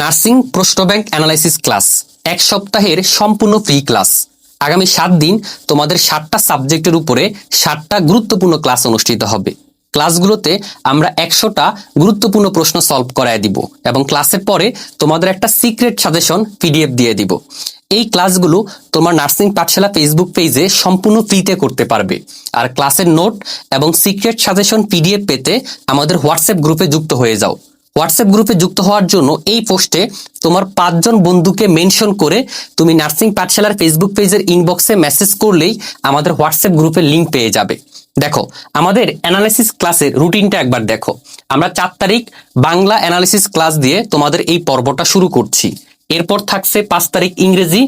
Nursing প্রশ্ন bank analysis class. এক সপ্তাহের সম্পূর্ণ ফ্রি ক্লাস। আগামী সাত দিন তোমাদের সাতটা সাবজেক্টের উপরে সাতটা গুরুত্বপূর্ণ ক্লাস অনুষ্ঠিত হবে। ক্লাসগুলোতে আমরা একশোটা গুরুত্বপূর্ণ প্রশ্ন সলভ করায় দিব এবং ক্লাসের পরে তোমাদের একটা সিক্রেট সাজেশন পিডিএফ দিয়ে দিব। এই ক্লাসগুলো তোমার নার্সিং পাঠশালা ফেসবুক পেজে সম্পূর্ণ ফ্রিতে করতে পারবে। আর ক্লাসের নোট এবং সিক্রেট সাজেশন পিডিএফ পেতে আমাদের হোয়াটসঅ্যাপ গ্রুপে যুক্ত হয়ে যাও। হোয়াটসঅ্যাপ গ্রুপে যুক্ত হওয়ার জন্য এই পোস্টে তোমার পাঁচজন বন্ধুকে মেনশন করে তুমি নার্সিং পাঠশালার ফেসবুক পেজের ইনবক্সে মেসেজ করলেই আমাদের হোয়াটসঅ্যাপ গ্রুপের লিঙ্ক পেয়ে যাবে। দেখো, আমাদের অ্যানালাইসিস ক্লাসের রুটিনটা একবার দেখো। আমরা চার তারিখ বাংলা অ্যানালিসিস ক্লাস দিয়ে তোমাদের এই পর্বটা শুরু করছি। এরপর থাকছে পাঁচ তারিখ ইংরেজি,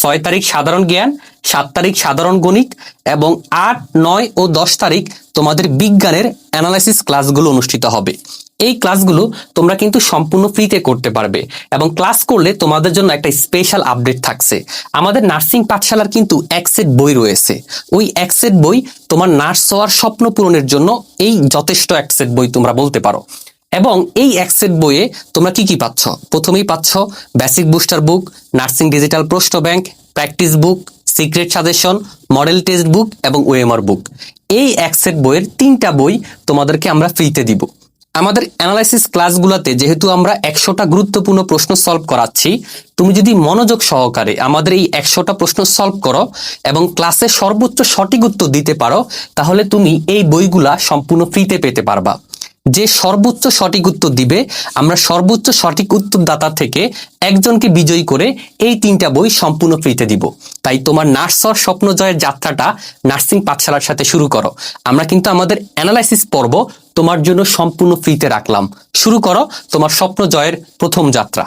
ছয় তারিখ সাধারণ জ্ঞান সাত তারিখ সাধারণ গণিত এবং আট, নয় ও দশ তারিখ তোমাদের বিজ্ঞানের অ্যানালাইসিস ক্লাসগুলো অনুষ্ঠিত হবে। এই ক্লাসগুলো তোমরা কিন্তু সম্পূর্ণ ফ্রিতে করতে পারবে এবং ক্লাস করলে তোমাদের জন্য একটা স্পেশাল আপডেট থাকছে। আমাদের নার্সিং পাঠশালার কিন্তু এক সেট বই রয়েছে। ওই এক সেট বই তোমার নার্স হওয়ার স্বপ্ন পূরণের জন্য এই যথেষ্ট এক সেট বই তোমরা বলতে পারো। এবং এই এক সেট বইয়ে তোমরা কি কি পাচ্ছ? প্রথমেই পাচ্ছ basic booster book nursing digital প্রশ্ন bank practice book secret suggestion, model test book এবং ওএমআর বুক। এই এক সেট বইয়ের তিনটা বই তোমাদেরকে আমরা ফ্রিতে দিব। আমাদের অ্যানালাইসিস ক্লাসগুলোতে যেহেতু আমরা একশোটা গুরুত্বপূর্ণ প্রশ্ন সলভ করাচ্ছি, তুমি যদি মনোযোগ সহকারে আমাদের এই একশোটা প্রশ্ন সলভ করো এবং ক্লাসে সর্বোচ্চ সঠিক উত্তর দিতে পারো, তাহলে তুমি এই বইগুলা সম্পূর্ণ ফ্রিতে পেতে পারবা। যে সর্বোচ্চ সঠিক উত্তর দিবে, আমরা সর্বোচ্চ সঠিক উত্তরদাতা থেকে একজনকে বিজয়ী করে এই তিনটা বই সম্পূর্ণ ফ্রিতে দিব। তাই তোমার নার্সর স্বপ্ন জয়ের যাত্রাটা নার্সিং পাঠশালার সাথে শুরু করো। আমরা কিন্তু আমাদের অ্যানালাইসিস পর্ব তোমার জন্য সম্পূর্ণ ফ্রিতে রাখলাম। শুরু করো তোমার স্বপ্ন জয়ের প্রথম যাত্রা।